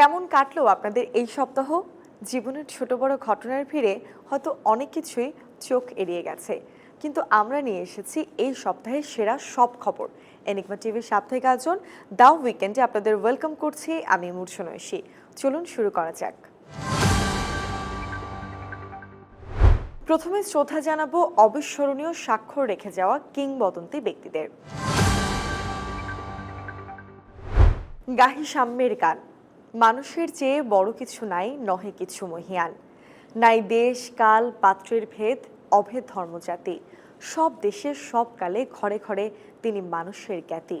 কেমন কাটলো আপনাদের এই সপ্তাহ? জীবনের ছোট বড় ঘটনার ভিড়ে হয়তো অনেক কিছুই চোখ এড়িয়ে গেছে। কিন্তু আমরা নিয়ে এসেছি এই সপ্তাহের সেরা সব খবর। এনিকমা টিভির সাপ্তাহিক আয়োজন দাও উইকেন্ডে আপনাদের ওয়েলকাম করছি আমি মূর্ছন ঐশী। চলুন শুরু করা যাক। প্রথমে শ্রদ্ধা জানাব অবিস্মরণীয় স্বাক্ষর রেখে যাওয়া কিংবদন্তি ব্যক্তিদের। গাহি সাম্যের গান। মানুষের চেয়ে বড় কিছু নাই, নহে কিছু মহিয়ান। নাই দেশ, কাল, পাত্রের ভেদ, অভেদ ধর্মজাতি। সব দেশের সব কালে ঘরে ঘরে তিনি মানুষের জ্ঞাতি।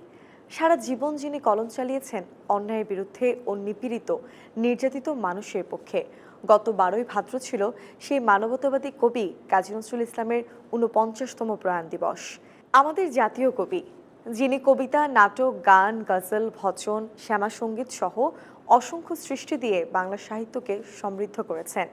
সারা জীবন যিনি কলম চালিয়েছেন, অন্যায়ের বিরুদ্ধে ও নিপীড়িত, নির্যাতিত মানুষের পক্ষে। গত বারোই ভাদ্র ছিল সেই মানবতাবাদী কবি কাজী নজরুল ইসলামের ঊনপঞ্চাশতম প্রয়াণ দিবস। আমাদের জাতীয় কবি, যিনি কবিতা, নাটক, গান, গজল, ভজন শ্যামাসঙ্গীত সহ অসংখ্য সৃষ্টি দিয়ে বাংলা সাহিত্যকে সমৃদ্ধ করেছেন।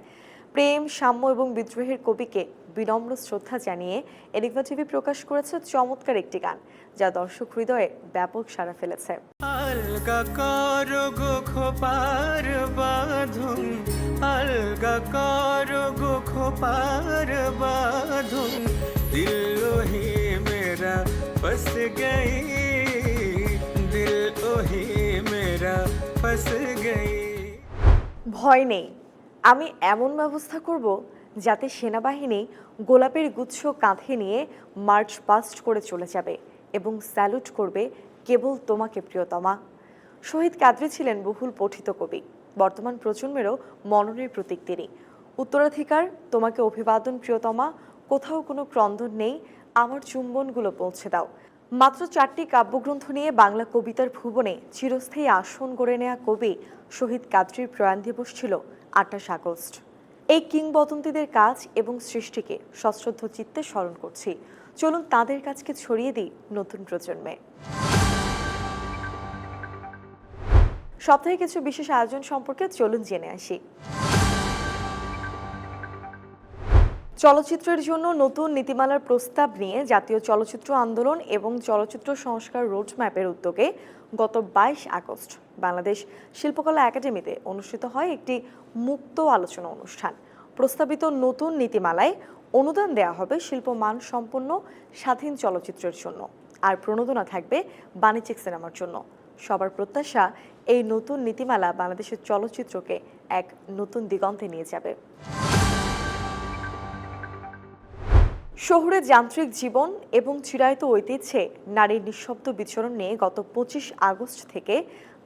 প্রেম, সাম্য এবং বিদ্রোহের কবিকে বিনম্র শ্রদ্ধা জানিয়ে এনিকভা টিভি প্রকাশ করেছে চমৎকার একটি গান, যা দর্শক হৃদয়ে ব্যাপক সাড়া ফেলেছে। মেরা ফস গই। ভয় নেই। আমি এমন ব্যবস্থা করব যাতে সেনাবাহিনী গোলাপের গুচ্ছ কাঁধে নিয়ে মার্চ পাস্ট করে চলে যাবে এবং স্যালুট করবে কেবল তোমাকে, প্রিয়তমা। শহীদ কাদরি ছিলেন বহুল পঠিত কবি। বর্তমান প্রজন্মেরও মননের প্রতীক তিনি। উত্তরাধিকার, তোমাকে অভিবাদন, প্রিয়তমা। কোথাও কোনো ক্রন্দন নেই। আমার চুম্বনগুলো পৌঁছে দাও। মাত্র চারটি কাব্যগ্রন্থ নিয়ে বাংলা কবিতার ভুবনে চিরস্থায়ী আসন গড়ে নেওয়া কবি শহীদ কাদরির প্রয়াণ দিবস ছিল আঠাশ আগস্ট। এই কিংবদন্তিদের কাজ এবং সৃষ্টিকে সশ্রদ্ধ চিত্তে স্মরণ করছি। চলুন তাদের কাজকে ছড়িয়ে দিই নতুন প্রজন্মে। সপ্তাহে কিছু বিশেষ আয়োজন সম্পর্কে চলুন জেনে আসি। চলচ্চিত্রের জন্য নতুন নীতিমালার প্রস্তাব নিয়ে জাতীয় চলচ্চিত্র আন্দোলন এবং চলচ্চিত্র সংস্কার রোডম্যাপের উদ্যোগে গত বাইশ আগস্ট বাংলাদেশ শিল্পকলা একাডেমিতে অনুষ্ঠিত হয় একটি মুক্ত আলোচনা অনুষ্ঠান। প্রস্তাবিত নতুন নীতিমালায় অনুদান দেওয়া হবে শিল্প মান সম্পন্ন স্বাধীন চলচ্চিত্রের জন্য। আর প্রণোদনা থাকবে বাণিজ্যিক সিনেমার জন্য। সবার প্রত্যাশা, এই নতুন নীতিমালা বাংলাদেশের চলচ্চিত্রকে এক নতুন দিগন্তে নিয়ে যাবে। শহুরে যান্ত্রিক জীবন এবং চিরায়ত ঐতিহ্যে নারীর নিঃশব্দ বিচরণ নিয়ে গত পঁচিশ আগস্ট থেকে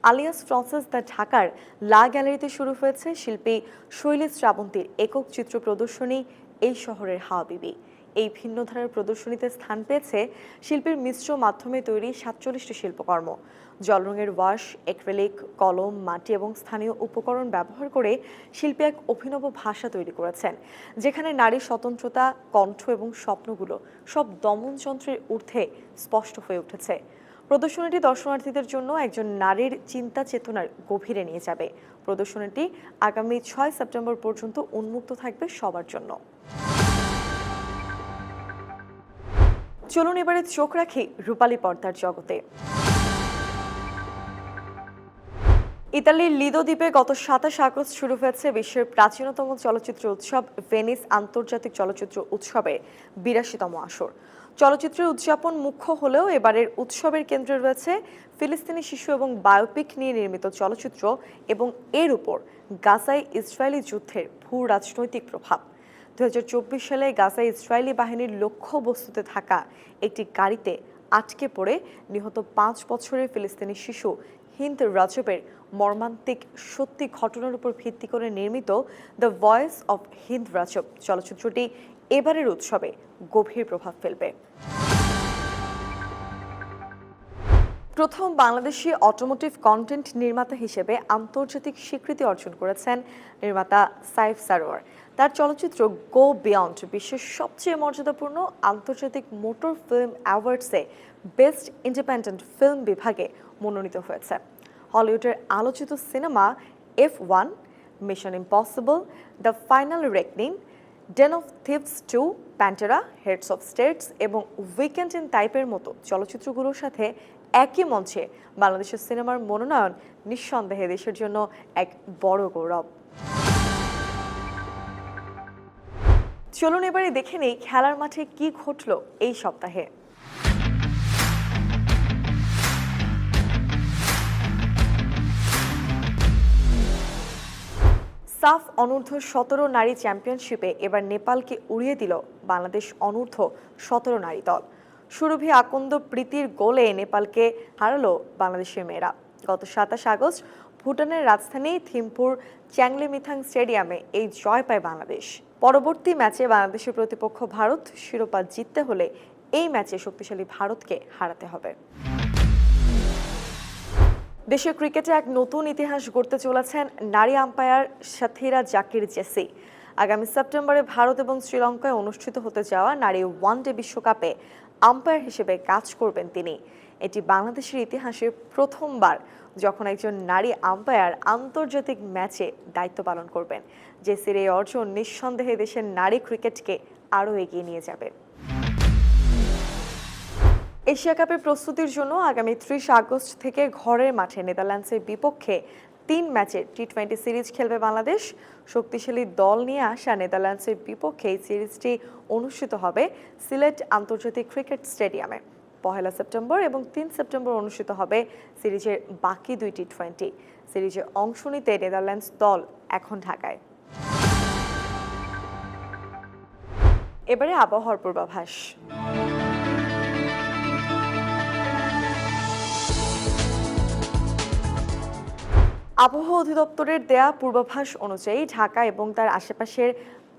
আলিয়াস ফ্রান্সেস দ্য ঢাকার লা গ্যালারিতে শুরু হয়েছে শিল্পী শৈলী শ্রাবন্তীর একক চিত্র প্রদর্শনী এই শহরের হাওয়াবিবি এই ভিন্ন ধারার প্রদর্শনীতে স্থান পেয়েছে শিল্পীর মিশ্র মাধ্যমে তৈরি সাতচল্লিশটি শিল্পকর্ম। জলরঙের ওয়াশ এক্রেলিক কলম, মাটি এবং স্থানীয় উপকরণ ব্যবহার করে শিল্পী এক অভিনব ভাষা তৈরি করেছেন, যেখানে নারীর স্বতন্ত্রতা, কণ্ঠ এবং স্বপ্নগুলো সব দমনযন্ত্রের ঊর্ধ্বে স্পষ্ট হয়ে উঠেছে। প্রদর্শনীটি দর্শনার্থীদের জন্য একজন নারীর চিন্তা চেতনার গভীরে নিয়ে যাবে। প্রদর্শনীটি আগামী ছয় সেপ্টেম্বর পর্যন্ত উন্মুক্ত থাকবে সবার জন্য। চলুন এবারে চোখ রাখি রূপালী পর্দার জগতে। ইতালির লিদো দ্বীপে গত সাতাশ আগস্ট শুরু হয়েছে বিশ্বের প্রাচীনতম চলচ্চিত্র উৎসব, ভেনিস আন্তর্জাতিক চলচ্চিত্র উৎসবে বিরাশিতম আসর। চলচ্চিত্রের উদযাপন মুখ্য হলেও এবারের উৎসবের কেন্দ্রে রয়েছে ফিলিস্তিনি শিশু এবং বায়োপিক নিয়ে নির্মিত চলচ্চিত্র এবং এর উপর গাজায় ইসরায়েলি যুদ্ধের ভূ রাজনৈতিক প্রভাব। দু হাজার চব্বিশ সালে গাজায় ইসরায়েলি বাহিনীর লক্ষ্য বস্তুতে থাকা একটি গাড়িতে আটকে পড়ে নিহত পাঁচ বছরের ফিলিস্তিনি শিশু হিন্দ রাজবের মর্মান্তিক সত্যি ঘটনার উপর ভিত্তি করে নির্মিত the voice of Hind Rajab চলচ্চিত্রটি এবারের উৎসবে গভীর প্রভাব ফেলবে। প্রথম বাংলাদেশি অটোমোটিভ কন্টেন্ট নির্মাতা হিসেবে আন্তর্জাতিক স্বীকৃতি অর্জন করেছেন নির্মাতা সাইফ সারোয়ার। তার চলচ্চিত্র গো বিয়ন্ড বিশ্বের সবচেয়ে মর্যাদাপূর্ণ আন্তর্জাতিক মোটর ফিল্ম অ্যাওয়ার্ডসে বেস্ট ইন্ডিপেন্ডেন্ট ফিল্ম বিভাগে মনোনীত হয়েছে। হলিউডের আলোচিত cinema F one mission impossible the final reckoning den of thieves two Pantera heads of states এবং উইকেন্ড ইন টাইপের মতো চলচ্চিত্রগুলোর সাথে একই মঞ্চে বাংলাদেশের সিনেমার মনোনয়ন নিঃসন্দেহে দেশের জন্য এক বড় গৌরব। চলুন এবারে দেখে নেই খেলার মাঠে কি ঘটলো এই সপ্তাহে। সাফ অনূর্ধ্ব সতেরো নারী চ্যাম্পিয়নশিপে এবার নেপালকে উড়িয়ে দিল বাংলাদেশ অনূর্ধ্ব সতেরো নারী দল। সুরভি আকন্দ প্রীতির গোলে নেপালকে হারালো বাংলাদেশের মেয়েরা। গত সাতাশ আগস্ট ভুটানের রাজধানী থিম্পুর চ্যাংলিমিথাং স্টেডিয়ামে এই জয় পায় বাংলাদেশ। পরবর্তী ম্যাচে বাংলাদেশের প্রতিপক্ষ ভারত, শিরোপা জিততে হলে এই ম্যাচে শক্তিশালী ভারতকে হারাতে হবে। দেশের ক্রিকেটে এক নতুন ইতিহাস গড়তে চলেছেন নারী আম্পায়ার সাথীরা জাকির জেসি। আগামী সেপ্টেম্বরে ভারত এবং শ্রীলঙ্কায় অনুষ্ঠিত হতে যাওয়া নারী ওয়ানডে বিশ্বকাপে আম্পায়ার হিসেবে কাজ করবেন তিনি। এটি বাংলাদেশের ইতিহাসে প্রথমবার যখন একজন নারী আম্পায়ার আন্তর্জাতিক ম্যাচে দায়িত্ব পালন করবেন জেসির এই অর্জন নিঃসন্দেহে দেশের নারী ক্রিকেটকে আরও এগিয়ে নিয়ে যাবে। এশিয়া কাপের প্রস্তুতির জন্য আগামী ত্রিশ আগস্ট থেকে ঘরের মাঠে নেদারল্যান্ডসের বিপক্ষে তিন ম্যাচের টি টোয়েন্টি সিরিজ খেলবে বাংলাদেশ। শক্তিশালী দল নিয়ে আসা নেদারল্যান্ডসের বিপক্ষে এই সিরিজটি অনুষ্ঠিত হবে সিলেট আন্তর্জাতিক ক্রিকেট স্টেডিয়ামে। পহেলা সেপ্টেম্বর এবং তিন সেপ্টেম্বর অনুষ্ঠিত হবে সিরিজের বাকি দুই টি টোয়েন্টি সিরিজে অংশ নিতে নেদারল্যান্ডস দল এখন ঢাকায়। এবারে আবহাওয়ার পূর্বাভাস। আবহাওয়া অধিদপ্তরের দেয়া পূর্বাভাস অনুযায়ী ঢাকা এবং তার আশেপাশের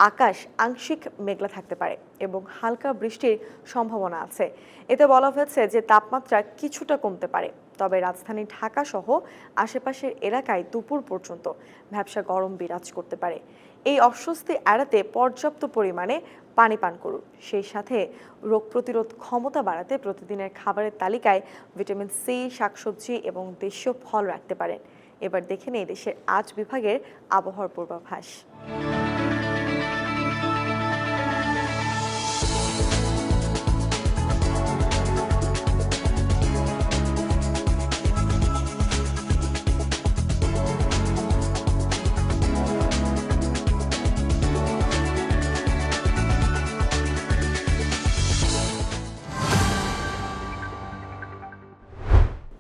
আকাশ আংশিক মেঘলা থাকতে পারে এবং হালকা বৃষ্টির সম্ভাবনা আছে। এতে বলা হয়েছে যে তাপমাত্রা কিছুটা কমতে পারে। তবে রাজধানী ঢাকা সহ আশেপাশের এলাকায় দুপুর পর্যন্ত ভ্যাবসা গরম বিরাজ করতে পারে। এই অস্বস্তি এড়াতে পর্যাপ্ত পরিমাণে পানি পান করুন। সেই সাথে রোগ প্রতিরোধ ক্ষমতা বাড়াতে প্রতিদিনের খাবারের তালিকায় ভিটামিন সি, শাকসবজি এবং দেশীয় ফল রাখতে পারেন। এবার দেখে নেই দেশের আজ বিভাগের আবহাওয়ার পূর্বাভাস।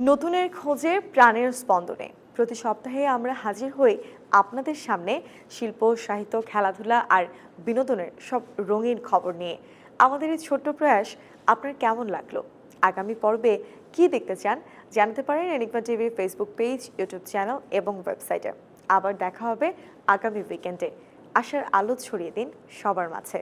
নতুনের খোঁজে প্রাণের স্পন্দনে। প্রতি সপ্তাহে আমরা হাজির হই আপনাদের সামনে শিল্প, সাহিত্য, খেলাধুলা আর বিনোদনের সব রঙিন খবর নিয়ে। আমাদের এই ছোট্ট প্রয়াস আপনার কেমন লাগল? আগামী পর্বে কি দেখতে চান জানাতে পারেন এনিকমা টিভির ফেসবুক পেজ, ইউটিউব চ্যানেল এবং ওয়েবসাইটে। আবার দেখা হবে আগামী উইকেন্ডে আশার আলো ছড়িয়ে দিন সবার মাঝে।